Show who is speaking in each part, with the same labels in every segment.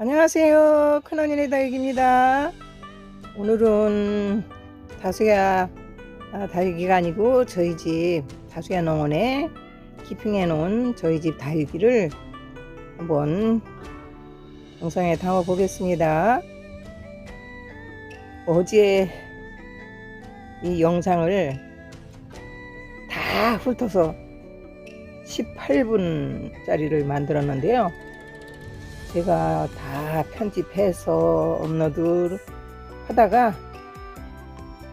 Speaker 1: 안녕하세요. 큰언니네 다육입니다. 오늘은 다수야 아, 다육이가 아니고 저희 집 다수야 농원에 키핑해 놓은 저희 집 다육이를 한번 영상에 담아 보겠습니다. 어제 이 영상을 다 훑어서 18분짜리를 만들었는데요. 제가 다 편집해서 업로드 하다가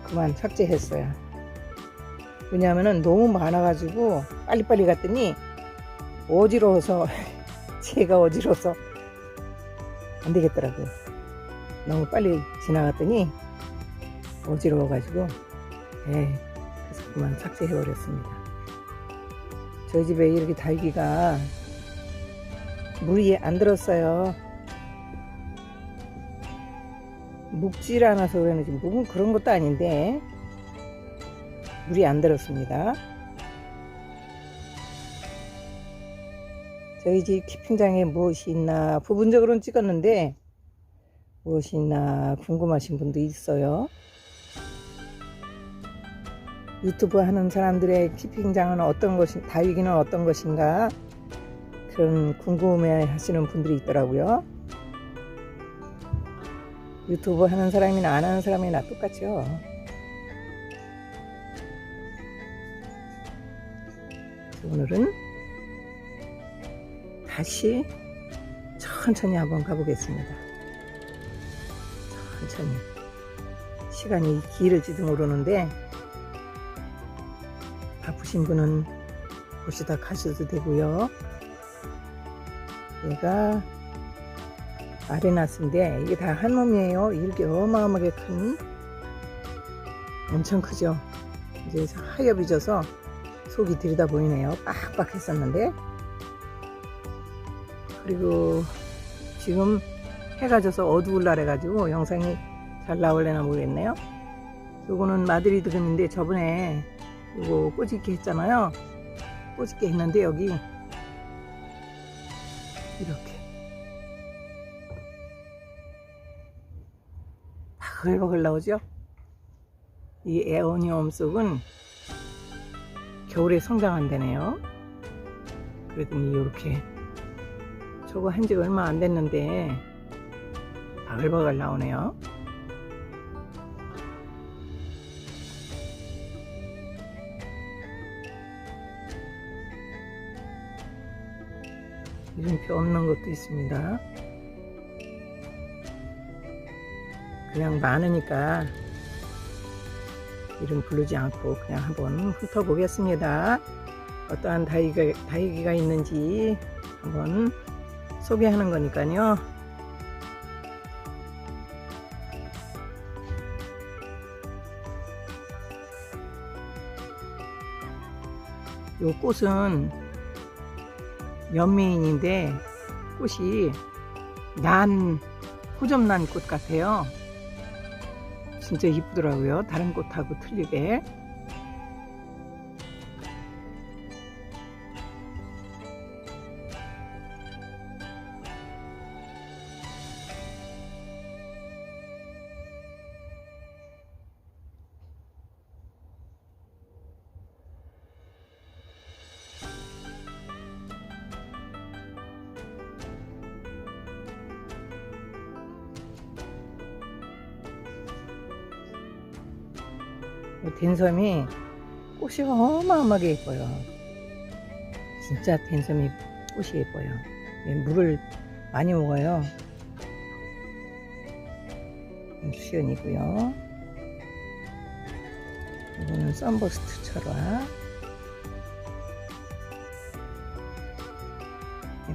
Speaker 1: 그만 삭제했어요. 왜냐하면 너무 많아가지고 빨리빨리 갔더니 어지러워서 제가 어지러워서 안 되겠더라고요. 너무 빨리 지나갔더니 어지러워가지고 에이, 그래서 그만 삭제해버렸습니다. 저희 집에 이렇게 달기가 물이 안 들었어요. 묵질 않아서 그러는지 묵은 그런 것도 아닌데 물이 안 들었습니다. 저희 집 키핑장에 무엇이 있나 부분적으로는 찍었는데 무엇이 있나 궁금하신 분도 있어요. 유튜브 하는 사람들의 키핑장은 어떤 것이 다육이는 어떤 것인가 그런 궁금해 하시는 분들이 있더라고요. 유튜브 하는 사람이나 안 하는 사람이나 똑같죠. 오늘은 다시 천천히 한번 가보겠습니다. 천천히. 시간이 길을지도 모르는데, 바쁘신 분은 보시다 가셔도 되고요. 얘가 아레나스인데 이게 다 한 몸이에요. 이렇게 어마어마하게 큰 엄청 크죠. 이제 하엽이 져서 속이 들여다 보이네요. 빡빡했었는데 그리고 지금 해가 져서 어두울 날 해가지고 영상이 잘 나올래나 모르겠네요. 요거는 마드리드 금인데 저번에 이거 꼬집게 했잖아요. 꼬집게 했는데 여기 이렇게 바글바글 나오죠? 이 에어니엄 속은 겨울에 성장한다네요. 그랬더니 이렇게 저거 한 지 얼마 안 됐는데 바글바글 나오네요. 이름표 없는 것도 있습니다. 그냥 많으니까 이름 부르지 않고 그냥 한번 훑어보겠습니다. 어떠한 다이기가, 다이기가 있는지 한번 소개하는 거니까요. 요 꽃은 연메인인데 꽃이 난 호접난 꽃 같아요. 진짜 이쁘더라고요. 다른 꽃하고 틀리게. 댄섬이 꽃이 어마어마하게 예뻐요. 진짜 댄섬이 꽃이 예뻐요. 얘 물을 많이 먹어요. 수연이고요. 이거는 썬버스트 철화.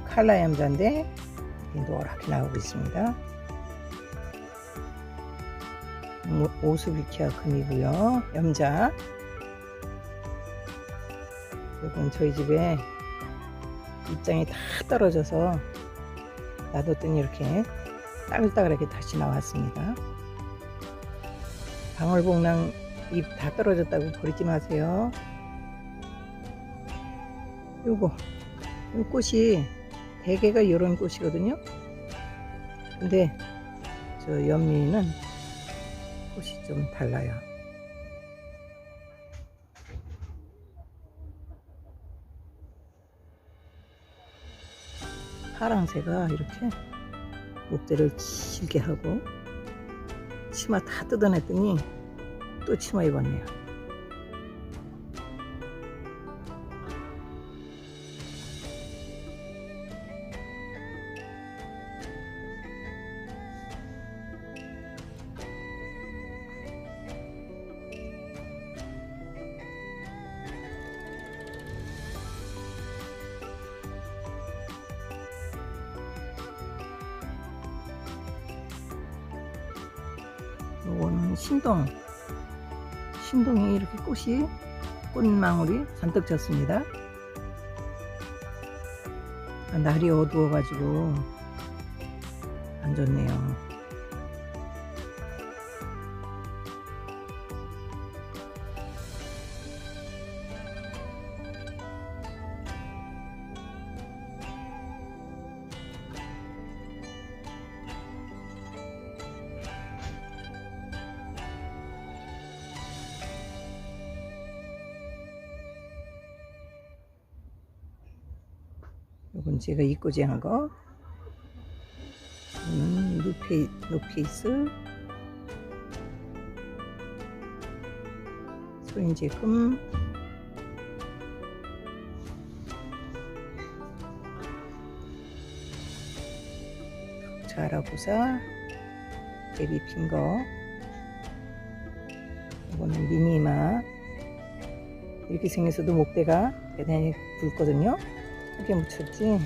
Speaker 1: 칼라 얌자인데 노랗게 나오고 있습니다. 오수비키아 금이고요. 염자. 이건 저희 집에 입장이 다 떨어져서 놔뒀더니 이렇게 따글따글하게 다시 나왔습니다. 방울복랑 잎 다 떨어졌다고 버리지 마세요. 요거, 요 꽃이 대개가 이런 꽃이거든요. 근데 저 연미는 꽃이 좀 달라요. 파랑새가 이렇게 목대를 길게 하고 치마 다 뜯어냈더니 또 치마 입었네요. 신동. 신동에 이렇게 꽃이, 꽃망울이 잔뜩 졌습니다. 아, 날이 어두워 가지고 안 좋네요. 요건 제가 이꼬지 한 거. 음, 누페이, 누페이스. 소인 제품. 자라고사. 베비 핑거. 이거는 미니마. 이렇게 생겨서도 목대가 대단히 굵거든요. 크게 묻혔지?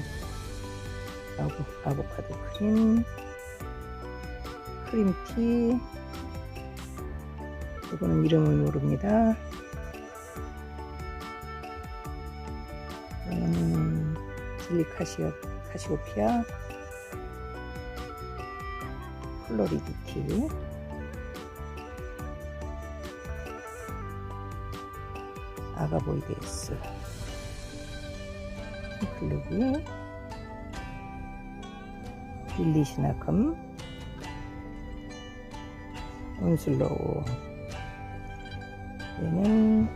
Speaker 1: 아보, 아보카도 크림 크림티. 이거는 이름을 모릅니다. 이거는 칠리 카시오, 카시오피아. 플로리디티. 아가보이데스 핑클루기 빌리시나컴 온슬로우 얘는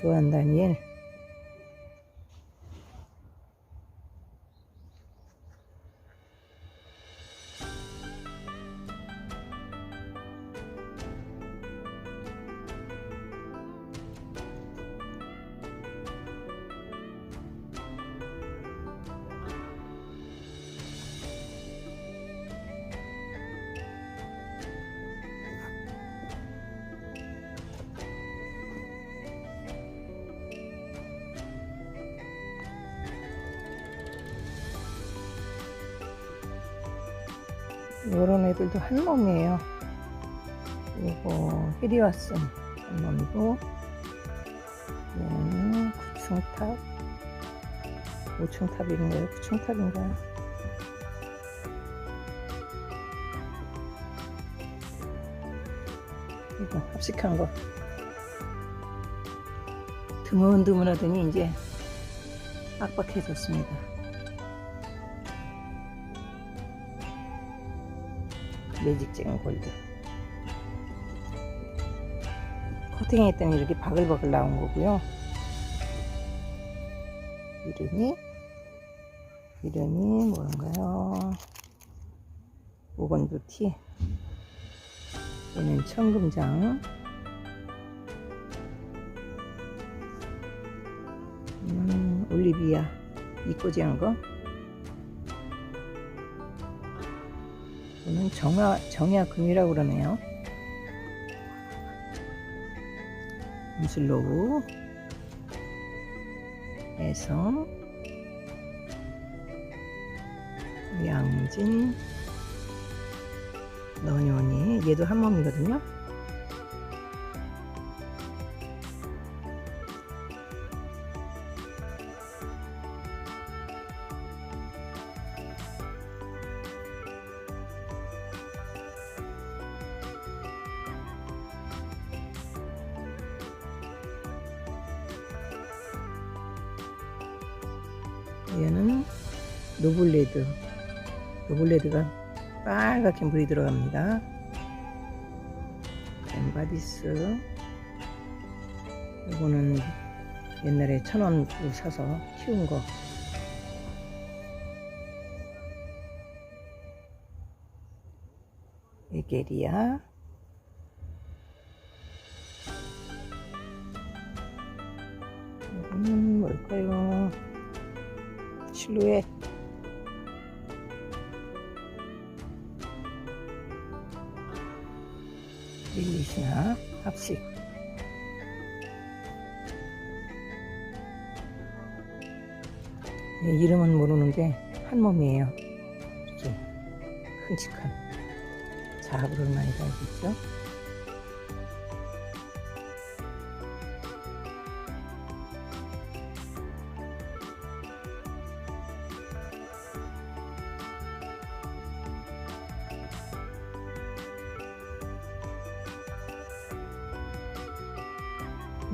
Speaker 1: 조한 다니엘 요런 애들도 한 몸이에요. 요거 히리와슨 한 몸이고 얘는 구층탑 5층 탑인가요? 9층 탑인가요? 이거 합식한 거 드문드문하더니 이제 빡빡해졌습니다. 매직쟁 골드 커팅에 있더니 이렇게 바글바글 나온 거고요. 이름이 이름이 뭔가요? 오건두티. 얘는 청금장. 음, 올리비아. 이꼬지 한 거 이거는 정화, 정약금이라고 그러네요. 무슬로우, 애성, 양진, 너녀니, 얘도 한 몸이거든요. 얘는 노블레드. 노블레드가 빨갛게 물이 들어갑니다. 엠바디스. 이거는 옛날에 천원 사서 키운 거. 에게리아. 이거는 뭘까요? 실루엣 릴리시나? 합식. 예, 이름은 모르는데 한 몸이에요. 이렇게 큼직한 자합을 많이 달고 있죠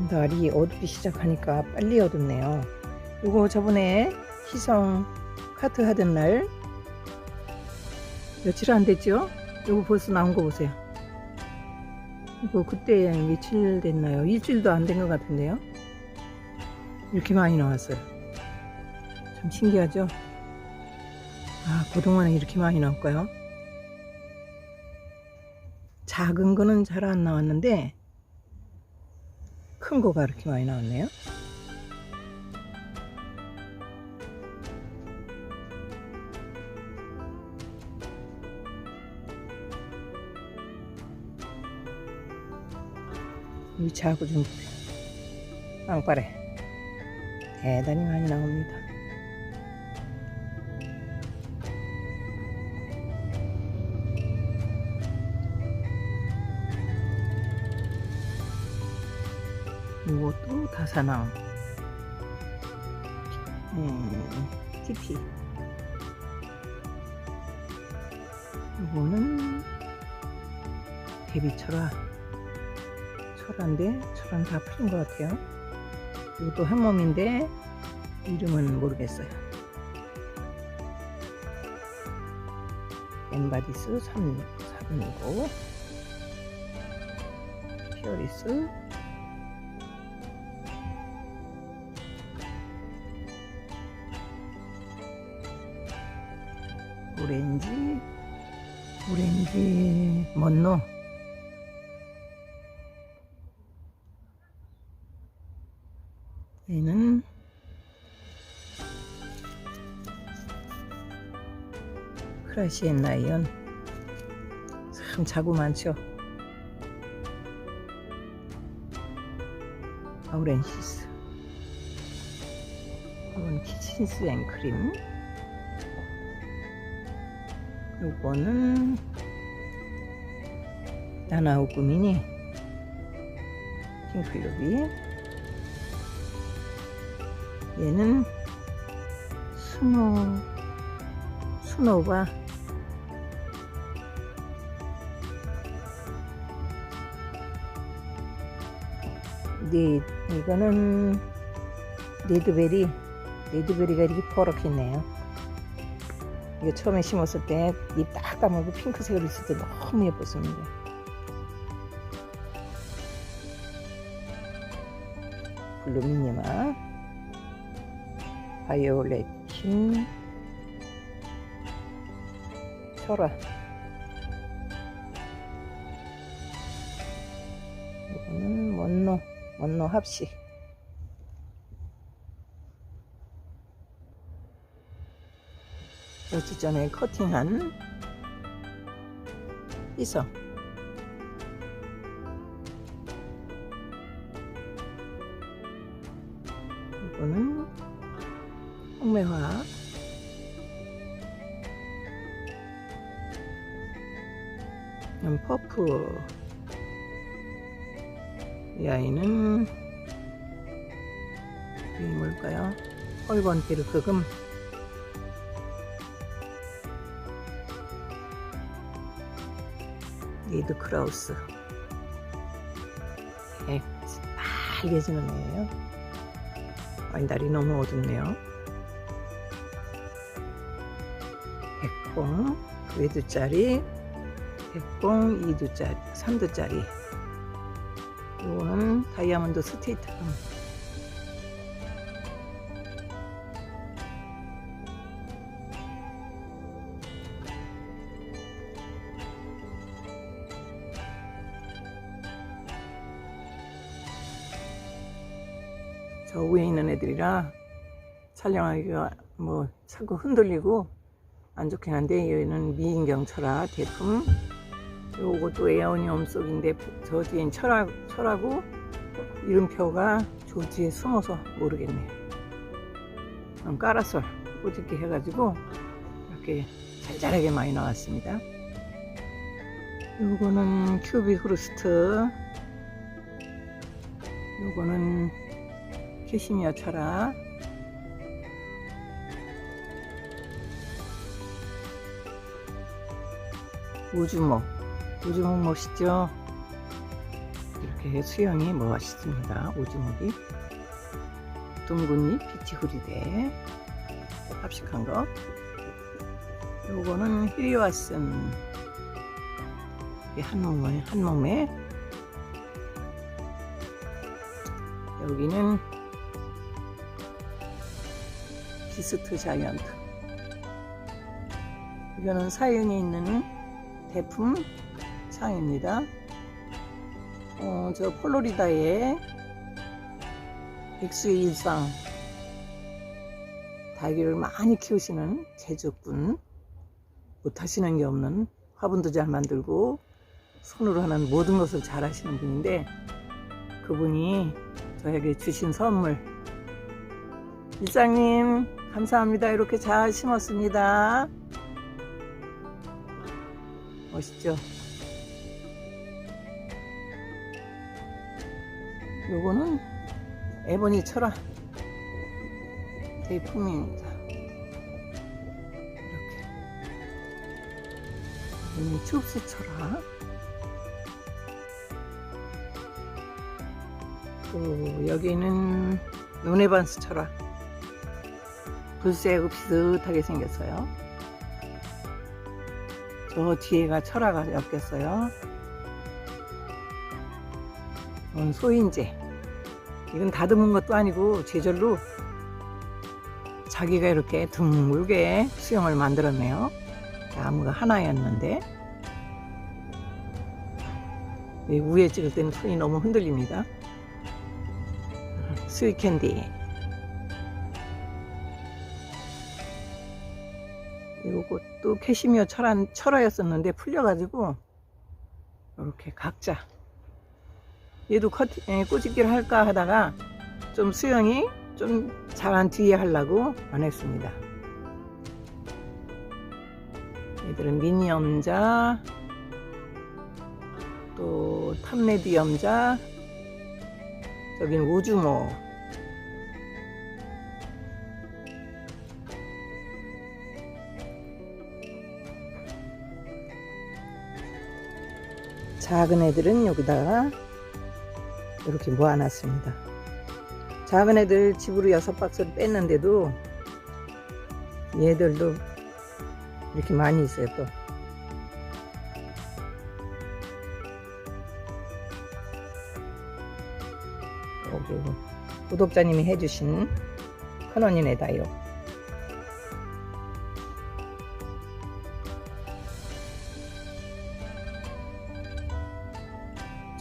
Speaker 1: 날이 어둡기 시작하니까 빨리 어둡네요. 이거 저번에 희성 카트 하던 날 며칠 안 됐죠? 이거 벌써 나온 거 보세요. 이거 그때 며칠 됐나요? 일주일도 안 된 것 같은데요? 이렇게 많이 나왔어요. 참 신기하죠? 아, 그동안에 이렇게 많이 나올까요? 작은 거는 잘 안 나왔는데, 큰 거가 이렇게 많이 나왔네요. 위치하고 좀. 빵빠레. 대단히 많이 나옵니다. 이것도 다사나움. 음, TP. 이거는 데뷔철화. 철화인데, 철화는 다 풀린 것 같아요. 이것도 한 몸인데, 이름은 모르겠어요. 엠바디스 3, 3이고, 피어리스 오렌지? 오렌지 먼노 얘는? 크라시엔 라이언. 참 자구 많죠? 아우렌시스. 이건 키친스 앤크림 요거는 나나우구 미니 핑클루비. 얘는 스노 스노바 네 이거는 레드베리 레드베리가 이렇게 퍼렇겠네요 이거 처음에 심었을 때 잎딱 감고 핑크색으로 있을 때 너무 예뻤습니다. 블루미니마 바이올렛 킨 철화 이거는 원노 원노 합식 며칠 전에 커팅한 이성 이거는 홍매화. 이건 퍼프. 이 아이는 이게 뭘까요? 헐번티르 그금 리드 크라우스. 예, 빨개지는 애예요. 아니 날이 너무 어둡네요. 백봉 그 외두짜리. 백봉 2두짜리 3두짜리. 요거는 다이아몬드 스테이트. 저 애들이라 촬영하기가 뭐 자꾸 흔들리고 안 좋긴 한데 얘는 미인경 철학 제품. 요것도 에어니엄 속인데 저 뒤엔 철학, 철하고 이름표가 저 뒤에 숨어서 모르겠네요 까라솔 꼬집게 해가지고 이렇게 잘잘하게 많이 나왔습니다. 요거는 큐빅 후르스트. 요거는 캐시미어 철학. 우주목. 우주목 멋있죠? 이렇게 수영이 멋있습니다. 우주목이. 둥근잎 비치 후리대. 합식한 거. 요거는 히리와슨. 한 몸에 한 몸에 여기는 비스트 자이언트. 이거는 사연이 있는 대품 상입니다. 어, 저 플로리다의 백수의 일상. 닭을 많이 키우시는 제주꾼. 못하시는 게 없는 화분도 잘 만들고 손으로 하는 모든 것을 잘 하시는 분인데 그분이 저에게 주신 선물 일상님 감사합니다. 이렇게 잘 심었습니다. 멋있죠? 요거는 에보니 철화 제품입니다. 이렇게. 에보니 춥스 철화. 또 여기는 노네반스 철화 불새하고 비슷하게 생겼어요. 저 뒤에가 철화가 엮였어요. 소인제. 이건 다듬은 것도 아니고 제절로 자기가 이렇게 둥글게 수영을 만들었네요. 나무가 하나였는데. 이 위에 찍을 때는 손이 너무 흔들립니다. 스위캔디 캐시미어 철한, 철화였었는데 풀려가지고 이렇게 각자 얘도 커티, 에, 꼬집기를 할까 하다가 좀 수영이 좀 잘한 뒤에 하려고 안 했습니다. 얘들은 미니 염자 또 탐레디 염자 여기는 우주모 작은 애들은 여기다가 이렇게 모아놨습니다. 작은 애들 집으로 여섯 박스를 뺐는데도 얘들도 이렇게 많이 있어요 또. 여기 구독자님이 해주신 큰언니네 다요.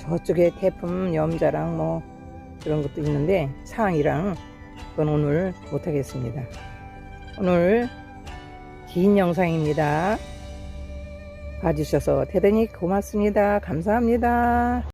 Speaker 1: 저쪽에 태품 염자랑 뭐 그런 것도 있는데 상이랑 그건 오늘 못하겠습니다. 오늘 긴 영상입니다. 봐주셔서 대단히 고맙습니다. 감사합니다.